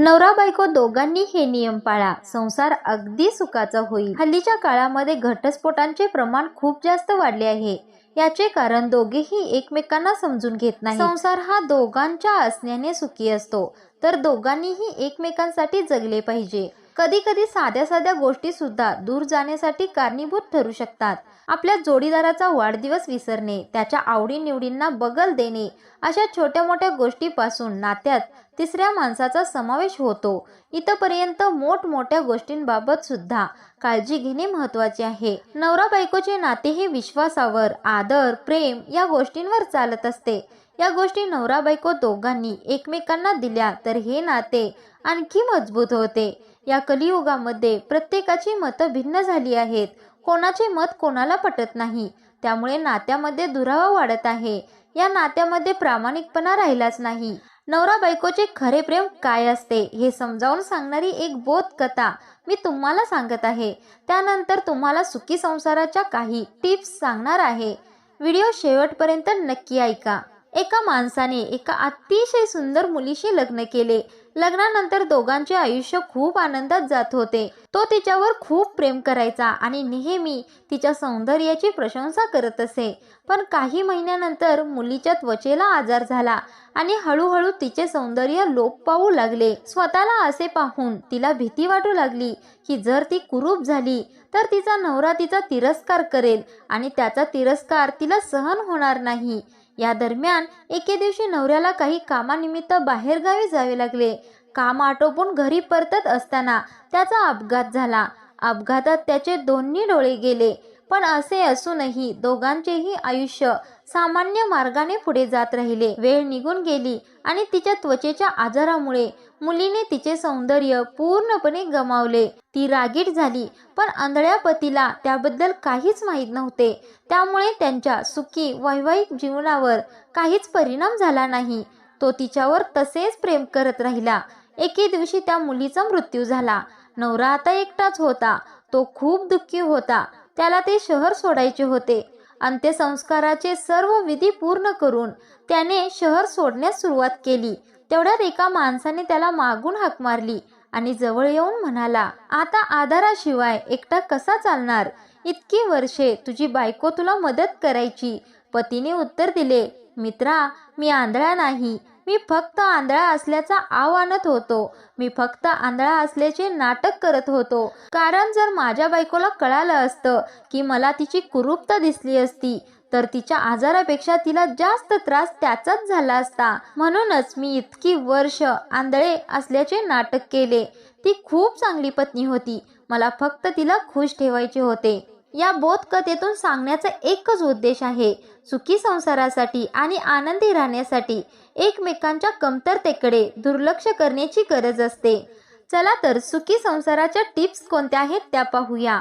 नवरा बायको दोघांनी हे नियम पाळा. संसार अगदी सुखाचा होईल. हल्लीच्या काळामध्ये घटस्फोटांचे प्रमाण खूप जास्त वाढले आहे. याचे कारण दोघेही एकमेकांना समजून घेत नाही संसार हा दोघांच्या असण्याने सुखी असतो. तर दोघांनीही एकमेकांसाठी जगले पाहिजे. कधी कधी साध्या साध्या गोष्टी सुद्धा दूर जाण्यासाठी कारणीभूत ठरू शकतात. आपल्या जोडीदाराचा वाढदिवस विसरणे त्याच्या आवडीनिवडींना बगल देणे अशा छोट्या मोठ्या गोष्टीपासून नात्यात तिसऱ्या माणसाचा समावेश होतो. इथपर्यंत मोठमोठ्या गोष्टींबाबत सुद्धा काळजी घेणे महत्त्वाचे आहे. नवरा बायकोचे नाते हे विश्वासावर आदर प्रेम या गोष्टींवर चालत असते. या गोष्टी नवरा बायको दोघांनी एकमेकांना दिल्या तर हे नाते आणखी मजबूत होते. या कलियुगामध्ये प्रत्येकाची मतं भिन्न झाली आहेत. कोणाचे मत कोणाला पटत नाही. त्यामुळे नात्यामध्ये दुरावा वाढत आहे. या नात्यामध्ये प्रामाणिकपणा राहिलाच नाही. नवरा बायकोचे खरे प्रेम काय असते हे समजावून सांगणारी एक बोध कथा मी तुम्हाला सांगत आहे. त्यानंतर तुम्हाला सुखी संसाराच्या काही टिप्स सांगणार आहे. व्हिडिओ शेवटपर्यंत नक्की ऐका. एका माणसाने एका अतिशय सुंदर मुलीशी लग्न केले. लग्नानंतर दोघांचे आयुष्य खूप आनंदात जात होते. तो तिच्यावर खूप प्रेम करायचा आणि नेहमी तिच्या सौंदर्याची प्रशंसा करत असे. पण काही महिन्यानंतर मुलीच्या त्वचेला आजार झाला आणि हळूहळू तिचे सौंदर्य लोप पाहू लागले. स्वतःला असे पाहून तिला भीती वाटू लागली की जर ती कुरूप झाली तर तिचा नवरा तिचा तिरस्कार करेल आणि त्याचा तिरस्कार तिला सहन होणार नाही. या दरम्यान एके दिवशी नवऱ्याला काही कामानिमित्त बाहेरगावी जावे लागले. काम आटोपून घरी परतत असताना त्याचा अपघात झाला. अपघातात त्याचे दोन्ही डोळे गेले. पण असे असूनही दोघांचेही आयुष्य सामान्य मार्गाने पुढे जात राहिले. वेळ निघून गेली आणि तिच्या त्वचेच्या आजारामुळे मुलीने तिचे सौंदर्य पूर्णपणे गमावले. ती रागीट झाली पण आंधळ्या पतीला त्याबद्दल काहीच माहीत नव्हते. त्यामुळे त्यांच्या सुखी वैवाहिक जीवनावर काहीच परिणाम झाला नाही. तो तिच्यावर तसेच प्रेम करत राहिला. एके दिवशी त्या मुलीचा मृत्यू झाला. नवरा आता एकटाच होता. तो खूप दुःखी होता. त्याला ते शहर सोडायचे होते. अंत्यसंस्काराचे सर्व विधी पूर्ण करून त्याने शहर सोडण्यास सुरुवात केली. तेवढ्यात एका माणसाने त्याला मागून हाक मारली आणि जवळ येऊन म्हणाला आता आधाराशिवाय एकटा कसा चालणार? इतकी वर्षे तुझी बायको तुला मदत करायची. पतीने उत्तर दिले मित्रा मी आंधळा नाही. मी फक्त आंधळा असल्याचा आव आणत होतो. मी फक्त आंधळा असल्याचे नाटक करत होतो. कारण जर माझ्या बायकोला कळालं असतं की मला तिची कुरूपता दिसली असती तर तिच्या आजारापेक्षा तिला जास्त त्रास त्याचाच झाला असता. म्हणूनच मी इतकी वर्ष आंधळे असल्याचे नाटक केले. ती खूप चांगली पत्नी होती. मला फक्त तिला खुश ठेवायचे होते. या बोधकथेतून सांगण्याचा एकच उद्देश आहे. सुखी संसारासाठी आणि आनंदी राहण्यासाठी एकमेकांच्या कमतरतेकडे दुर्लक्ष करण्याची गरज असते. चला तर सुखी संसाराच्या टिप्स कोणत्या आहेत त्या पाहूया.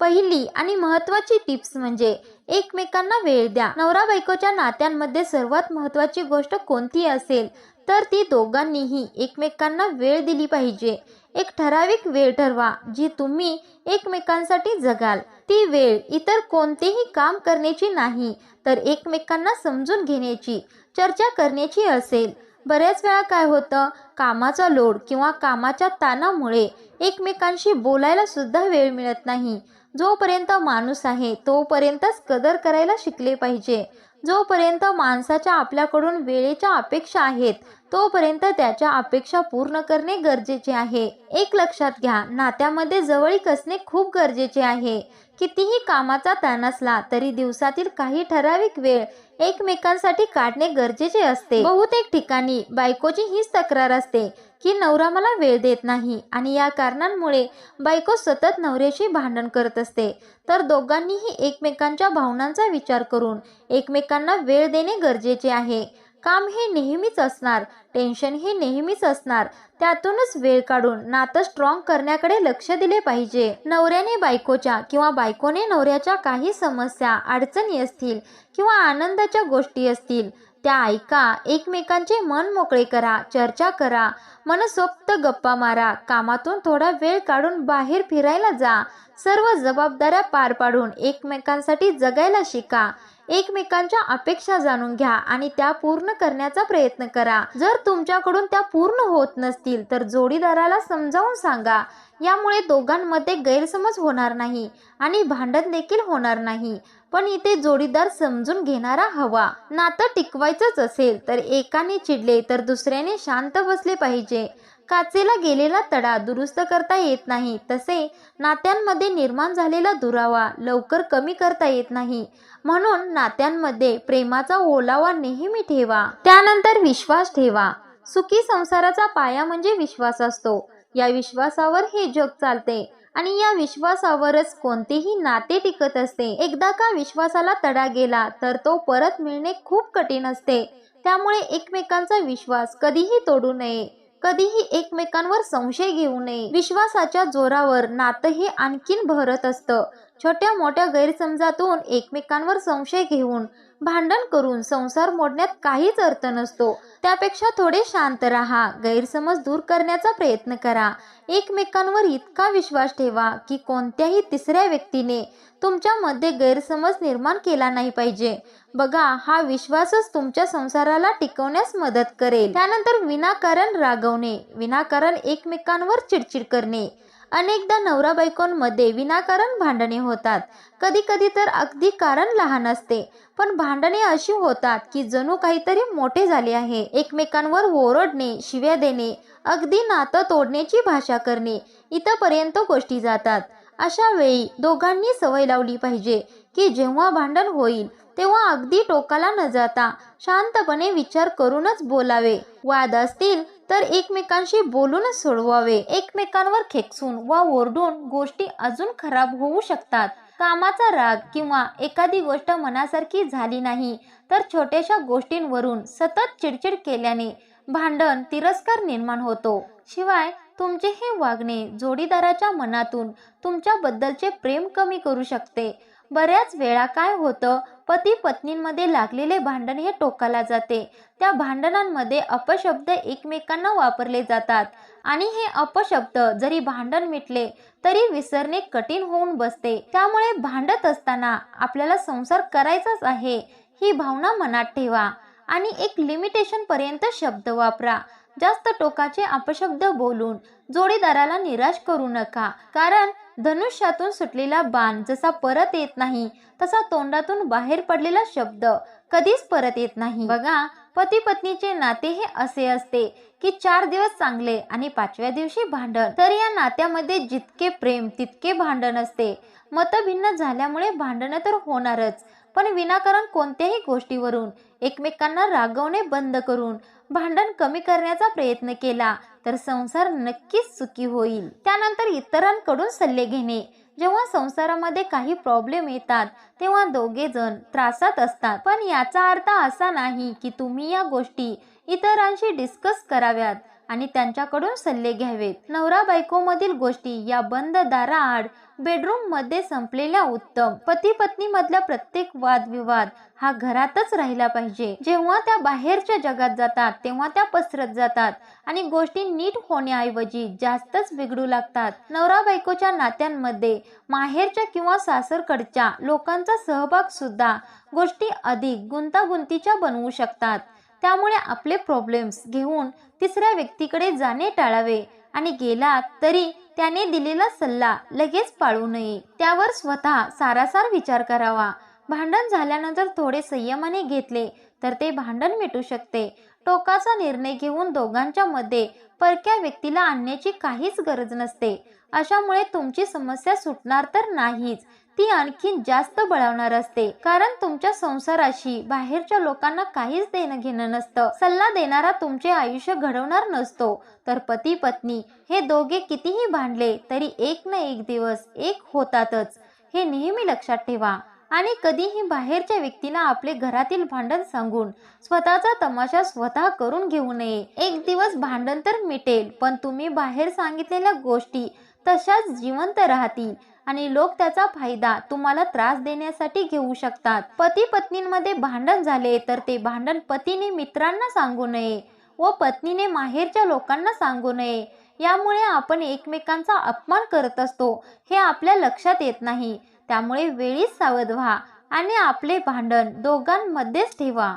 पहिली आणि महत्वाची टिप्स म्हणजे एकमेकांना वेळ द्या. नवरा बायकोच्या नात्यांमध्ये सर्वात महत्वाची गोष्ट कोणती असेल? तर ती दोघांनीही एकमेकांना वेळ दिली पाहिजे. एक ठराविक वेळ ठरवा जी तुम्ही एकमेकांसाठी जगाल. ती वेळ इतर कोणतेही काम करण्याची नाही तर एकमेकांना समजून घेण्याची चर्चा करण्याची असेल. बऱ्याच वेळा काय होतं कामाचा लोड किंवा कामाच्या ताणामुळे एकमेकांशी बोलायला सुद्धा वेळ मिळत नाही. जोपर्यंत माणूस आहे तोपर्यंतच कदर करायला शिकले पाहिजे. जोपर्यंत माणसाच्या आपल्याकडून वेळेच्या अपेक्षा आहेत तोपर्यंत त्याच्या अपेक्षा पूर्ण करणे गरजेचे आहे. एक लक्षात घ्या नात्यामध्ये जवळीक असणे खूप गरजेचे आहे. कितीही कामाचा ताण असला तरी दिवसातील काही ठराविक वेळ एकमेकांसाठी काढणे गरजेचे असते. बहुतेक ठिकाणी बायकोची हीच तक्रार असते की नवरा मला वेळ देत नाही आणि या कारणांमुळे बायको सतत नवऱ्याशी भांडण करत असते. तर दोघांनीही एकमेकांच्या भावनांचा विचार करून एकमेकांना वेळ देणे गरजेचे आहे. काम हे नेहमीच असणार टेन्शन हे नेहमीच असणार. त्यातूनच वेळ काढून नातं स्ट्रॉंग करण्याकडे लक्ष दिले पाहिजे. नवऱ्याने बायकोच्या किंवा बायकोने नवऱ्याच्या काही समस्या अडचणी असतील किंवा आनंदाच्या गोष्टी असतील त्या ऐका एकमेकांचे मन मोकळे करा चर्चा करा मनसोक्त गप्पा मारा कामातून थोडा वेळ काढून बाहेर फिरायला जा. सर्व जबाबदाऱ्या पार पाडून एकमेकांसाठी जगायला शिका. एकमेकांच्या अपेक्षा जाणून घ्या आणि त्या पूर्ण करण्याचा प्रयत्न करा. जर तुमच्याकडून त्या पूर्ण होत नसतील तर जोडीदाराला समजावून सांगा. यामुळे दोघांमध्ये गैरसमज होणार नाही आणि भांडण देखील होणार नाही. पण इथे जोडीदार समजून घेणारा हवा. नातं टिकवायचंच असेल तर एकाने चिडले तर दुसऱ्याने शांत बसले पाहिजे. काचेला गेलेला तडा दुरुस्त करता येत नाही. तसे नात्यांमध्ये निर्माण झालेला दुरावा लवकर कमी करता येत नाही. म्हणून नात्यांमध्ये प्रेमाचा ओलावा नेहमी ठेवा. त्यानंतर विश्वास ठेवा. सुखी संसाराचा पाया म्हणजे विश्वास असतो. या विश्वासावर हे जग चालते आणि या विश्वासावरच कोणतेही नाते टिकत असते. एकदा का विश्वासाला तडा गेला तर तो परत मिळणे खूप कठीण असते. त्यामुळे एकमेकांचा विश्वास कधीही तोडू नये. कधीही एकमेकांवर संशय घेऊ नये. विश्वासाच्या जोरावर नातं हे आणखीन भरत असतं. छोट्या मोठ्या गैरसमजातून एकमेकांवर संशय घेऊन भांडण करून संसार मोडण्यात काहीच अर्थ नसतो. त्यापेक्षा थोडे शांत राहा गैरसमज दूर करण्याचा प्रयत्न करा. एकमेकांवर इतका विश्वास ठेवा की कोणत्याही तिसऱ्या व्यक्तीने तुमच्यामध्ये गैरसमज निर्माण केला नाही पाहिजे. बघा हा विश्वासच तुमच्या संसाराला टिकवण्यास मदत करेल. त्यानंतर विनाकारण रागवणे विनाकारण एकमेकांवर चिडचिड करणे. अनेकदा नवरा बायकोंमध्ये विनाकारण भांडणे होतात. कधी कधी तर अगदी कारण लहान असते. पण भांडणे अशी होतात की जणू काहीतरी मोठे झाले आहे. एकमेकांवर ओरडणे शिव्या देणे अगदी नातं तोडण्याची भाषा करणे इथंपर्यंत गोष्टी जातात. अशा वेळी दोघांनी सवय लावली पाहिजे की जेव्हा भांडण होईल तेव्हा अगदी टोकाला न जाता शांतपणे विचार करूनच बोलावे. वाद असतील तर एकमेकांशी बोलूनच सोडवावे. एकमेकांवर खेकसून वा ओरडून गोष्टी अजून खराब होऊ शकतात. कामाचा राग किंवा एखादी गोष्ट मनासारखी झाली नाही तर छोट्याशा गोष्टींवरून सतत चिडचिड केल्याने भांडण तिरस्कार निर्माण होतो. शिवाय तुमचे हे वागणे जोडीदाराच्या मनातून तुमच्याबद्दलचे प्रेम कमी करू शकते. बऱ्याच वेळा काय होतं पती पत्नींमध्ये लागलेले भांडण हे टोकाला जाते. त्या भांडणांमध्ये अपशब्द एकमेकांना वापरले जातात. आणि हे अपशब्द जरी भांडण मिटले तरी विसरणे कठीण होऊन बसते. त्यामुळे भांडत असताना आपल्याला संसार करायचाच आहे ही भावना मनात ठेवा. आणि एक लिमिटेशन पर्यंत शब्द वापरा. जास्त टोकाचे अपशब्द बोलून जोडीदाराला निराश करू नका. कारण धनुष्यातून सुटलेला बाण जसा परत येत नाही तसा तोंडातून बाहेर पडलेला शब्द कधीच परत येत नाही. बघा पती पत्नीचे नाते हे असे असते की चार दिवस चांगले आणि पाचव्या दिवशी भांडण. तर या नात्यामध्ये जितके प्रेम तितके भांडण असते. मतभिन्न झाल्यामुळे भांडणं तर होणारच पण विनाकारण कोणत्याही गोष्टीवरून एकमेकांना रागवणे बंद करून भांडण कमी करण्याचा प्रयत्न केला तर संसार नक्कीच सुखी होईल. त्यानंतर इतरांकडून सल्ले घेणे. जेव्हा संसारामध्ये काही प्रॉब्लेम येतात तेव्हा दोघे जण त्रासात असतात. पण याचा अर्थ असा नाही की तुम्ही या गोष्टी इतरांशी डिस्कस कराव्यात. आणि त्यांच्याकडून सल्ले घ्यावेत. नवरा बायकोमधील गोष्टी या बंद दाराआड बेडरूममध्ये संपलेल्या उत्तम. पती पत्नी मधला प्रत्येक वादविवाद हा घरातच राहिला पाहिजे. जेव्हा त्या बाहेरच्या जगात जातात तेव्हा त्या पसरत जातात आणि गोष्टी नीट होण्याऐवजी जास्तच बिघडू लागतात. नवरा बायकोच्या नात्यांमध्ये माहेरच्या किंवा सासरकडच्या लोकांचा सहभाग सुद्धा गोष्टी अधिक गुंतागुंतीच्या बनवू शकतात. त्यामुळे आपले प्रॉब्लेम्स घेऊन तिसऱ्या व्यक्तीकडे जाणे टाळावे. आणि गेलात तरी त्याने दिलेला सल्ला लगेच पाळू नये. त्यावर स्वतः सारासार विचार करावा. भांडण झाल्यानंतर थोडे संयमाने घेतले तर ते भांडण मिटू शकते. टोकाचा निर्णय घेऊन दोघांच्या मध्ये परक्या व्यक्तीला आणण्याची काहीच गरज नसते. अशामुळे तुमची समस्या सुटणार तर नाहीच. ती आणखीन जास्त बळावणार असते. कारण तुमच्या संसाराशी बाहेरच्या लोकांना काहीच देणं घेणं नसतं. सल्ला देणारा तुमचे आयुष्य घडवणार नसतो. तर पती पत्नी हे दोघे कितीही भांडले तरी एक ना एक दिवस एक होतातच. हे नेहमी लक्षात ठेवा. आणि कधीही बाहेरच्या व्यक्तीला आपले घरातील भांडण सांगून स्वतःचा तमाशा स्वतः करून घेऊ नये. एक दिवस भांडण तर मिटेल पण तुम्ही बाहेर सांगितलेल्या गोष्टी तशाच जिवंत राहतील आणि लोक त्याचा फायदा तुम्हाला त्रास देण्यासाठी घेऊ शकतात. पती पत्नींमध्ये भांडण झाले तर ते भांडण पतीने मित्रांना सांगू नये व पत्नीने माहेरच्या लोकांना सांगू नये. यामुळे आपण एकमेकांचा अपमान करत असतो हे आपल्या लक्षात येत नाही. त्यामुळे वेळीच सावध व्हा आणि आपले भांडण दोघांमध्येच ठेवा.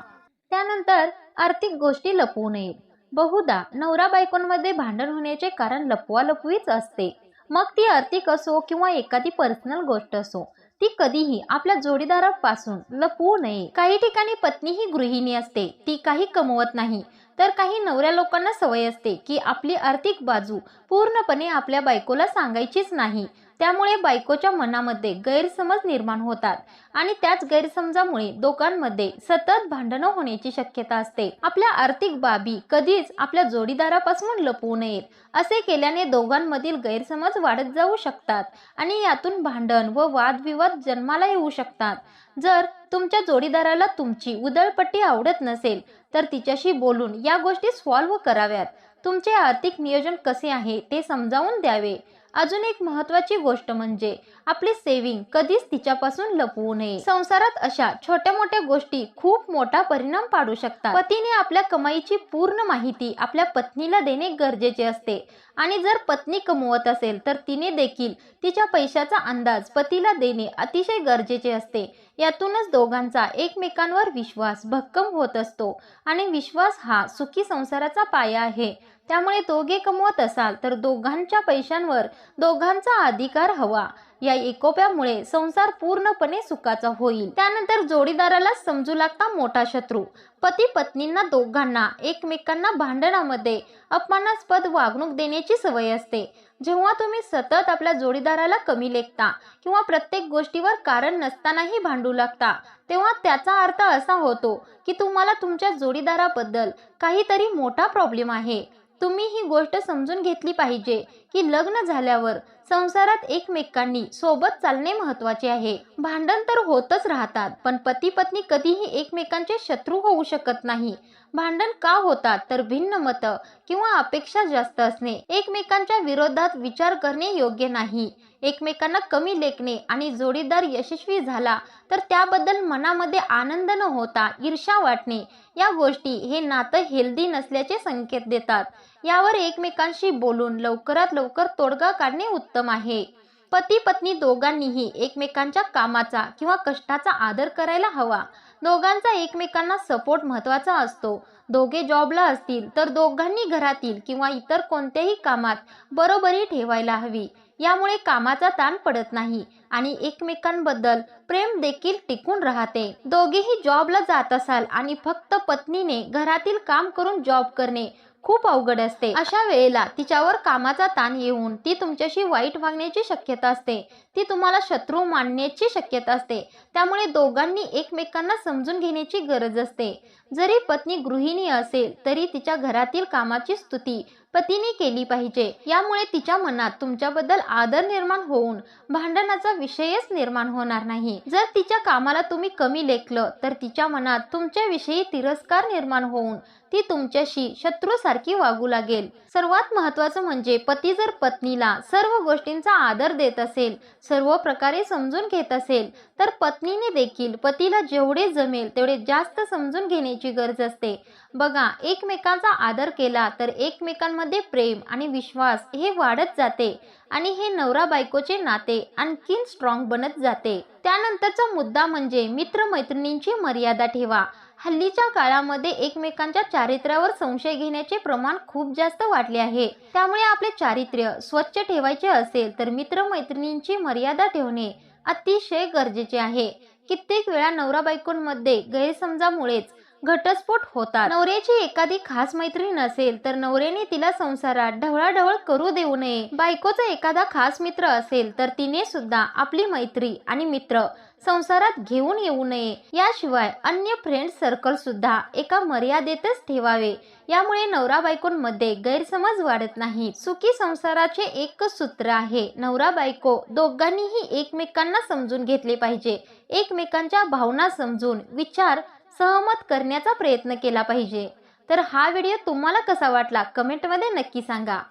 त्यानंतर आर्थिक गोष्टी लपवू नये. बहुधा नवरा बायकोंमध्ये भांडण होण्याचे कारण लपवालपवीच असते. मग ती आर्थिक असो किंवा एखादी पर्सनल गोष्ट असो ती कधीही आपल्या जोडीदारापासून लपवू नये. काही ठिकाणी पत्नी ही गृहिणी असते ती काही कमवत नाही. तर काही नवऱ्या लोकांना सवय असते की आपली आर्थिक बाजू पूर्णपणे आपल्या बायकोला सांगायचीच नाही. त्यामुळे बायकोच्या मनामध्ये गैरसमज निर्माण होतात आणि त्याच गैरसमजामुळे दोघांमध्ये सतत भांडणं होण्याची शक्यता असते. आपल्या आर्थिक बाबी कधीच आपल्या जोडीदारापासून लपवू नयेत असे केल्याने दोघांमधील गैरसमज वाढत जाऊ शकतात आणि यातून भांडण व वादविवाद जन्माला येऊ शकतात. जर तुमच्या जोडीदाराला तुमची उदळपट्टी आवडत नसेल तर तिच्याशी बोलून या गोष्टी सॉल्व्ह कराव्यात. तुमचे आर्थिक नियोजन कसे आहे ते समजावून द्यावे. अजून एक महत्वाची गोष्ट म्हणजे आपली सेविंग कधीच तिच्यापासून लपवू नये. संसारात अशा छोट्या मोठ्या गोष्टी खूप मोठा परिणाम पाडू शकतात. पतीने आपल्या कमाईची पूर्ण माहिती आपल्या पत्नीला देणे गरजेचे असते. आणि जर पत्नी कमवत असेल तर तिने देखील तिच्या पैशाचा अंदाज पतीला देणे अतिशय गरजेचे असते. यातूनच दोघांचा एकमेकांवर विश्वास भक्कम होत असतो. आणि विश्वास हा सुखी संसाराचा पाया आहे. त्यामुळे दोघे कमवत असाल तर दोघांच्या पैशांवर दोघांचा अधिकार हवा. या एकोप्यामुळे संसार पूर्णपणे सुखाचा होईल. त्यानंतर जोडीदाराला समजू लागता मोठा शत्रू. पती पत्नींना दोघांना एकमेकांना भांडणामध्ये अपमानास्पद वागणूक देण्याची सवय असते. जेव्हा तुम्ही सतत आपल्या जोडीदाराला कमी लेखता किंवा प्रत्येक गोष्टीवर कारण नसतानाही भांडू लागता तेव्हा त्याचा अर्थ असा होतो की तुम्हाला तुमच्या जोडीदाराबद्दल काहीतरी मोठा प्रॉब्लेम आहे. तुम्ही ही गोष्ट समजून घेतली पाहिजे की लग्न झाल्यावर संसारात एकमेकांनी सोबत चालणे महत्त्वाचे आहे. भांडण तर होतच राहतात पण पती पत्नी कधीही एकमेकांचे शत्रू होऊ शकत नाही. भांडण का होतात तर भिन्न मत किंवा अपेक्षा जास्त असणे. एकमेकांच्या विरोधात विचार करणे योग्य नाही. एकमेकांना कमी लेखणे आणि जोडीदार यशस्वी झाला तर त्याबद्दल मनामध्ये आनंद न होता ईर्षा वाटणे या गोष्टी हे नातं हेल्दी नसल्याचे संकेत देतात. यावर एकमेकांशी बोलून लवकरात लवकर तोडगा काढणे उत्तम आहे. पती पत्नी दोघांनीही एकमेकांच्या कामाचा किंवा कष्टाचा आदर करायला हवा. दोघांचा एकमेकांना सपोर्ट महत्त्वाचा असतो. दोघे जॉबला असतील तर दोघांनी घरातील किंवा इतर कोणत्याही कामात बरोबरी ठेवायला हवी. यामुळे कामाचा ताण पडत नाही आणि एकमेकांबद्दल प्रेम देखील टिकून राहते. दोघेही जॉबला जात असाल आणि फक्त पत्नीने घरातील काम करून जॉब करणे खूप अवघड असते. अशा वेळेला तिच्यावर कामाचा ताण येऊन ती तुमच्याशी वाईट वागण्याची शक्यता असते. ती तुम्हाला शत्रू मानण्याची शक्यता असते. त्यामुळे दोघांनी एकमेकांना समजून घेण्याची गरज असते. जरी पत्नी गृहिणी असेल तरी तिच्या घरातील कामाची स्तुती पतीने केली पाहिजे. यामुळे तिच्या मनात तुमच्याबद्दल आदर निर्माण होऊन भांडणाचा विषयच निर्माण होणार नाही. जर तिच्या कामाला तुम्ही कमी लेखलं तर तिच्या मनात तुमच्याविषयी तिरस्कार निर्माण होऊन ती तुमच्याशी शत्रूसारखी वागू लागेल. सर्वात महत्वाचं म्हणजे पती जर पत्नीला सर्व गोष्टींचा आदर देत असेल सर्व प्रकारे समजून घेत असेल तर पत्नीने देखील पतीला जेवढे जमेल तेवढे जास्त समजून घेण्याची गरज असते. बघा एकमेकांचा आदर केला तर एकमेकांमध्ये प्रेम आणि विश्वास हे वाढत जाते आणि हे नवरा बायकोचे नाते आणखीन स्ट्रॉंग बनत जाते. त्यानंतरचा मुद्दा म्हणजे मित्रमैत्रिणींची मर्यादा ठेवा. हल्लीच्या काळामध्ये एकमेकांच्या चारित्र्यावर संशय घेण्याचे प्रमाण खूप जास्त वाढले आहे. त्यामुळे आपले चारित्र्य स्वच्छ ठेवायचे असेल तर मित्रमैत्रिणींची मर्यादा ठेवणे अतिशय गरजेचे आहे. कित्येक वेळा नवरा बायकोंमध्ये गैरसमजामुळेच घटस्फोट होतात. नवऱ्याची एखादी खास मैत्रीण असेल तर नवऱ्याने तिला संसारात ढवळाढवळ करू देऊ नये. बायकोचा एखादा खास मित्र असेल तर तिने सुद्धा आपली मैत्री आणि मित्र संसारात घेऊन येऊ नये. याशिवाय अन्य फ्रेंड सर्कल सुद्धा एका मर्यादेतच ठेवावे. यामुळे नवरा बायकोंमध्ये गैरसमज वाढत नाही सुखी संसाराचे एकच सूत्र आहे. नवरा बायको दोघांनीही एकमेकांना समजून घेतले पाहिजे. एकमेकांच्या भावना समजून विचार सहमत करण्याचा प्रयत्न केला पाहिजे. तर हा व्हिडिओ तुम्हाला कसा वाटला? कमेंटमध्ये नक्की सांगा.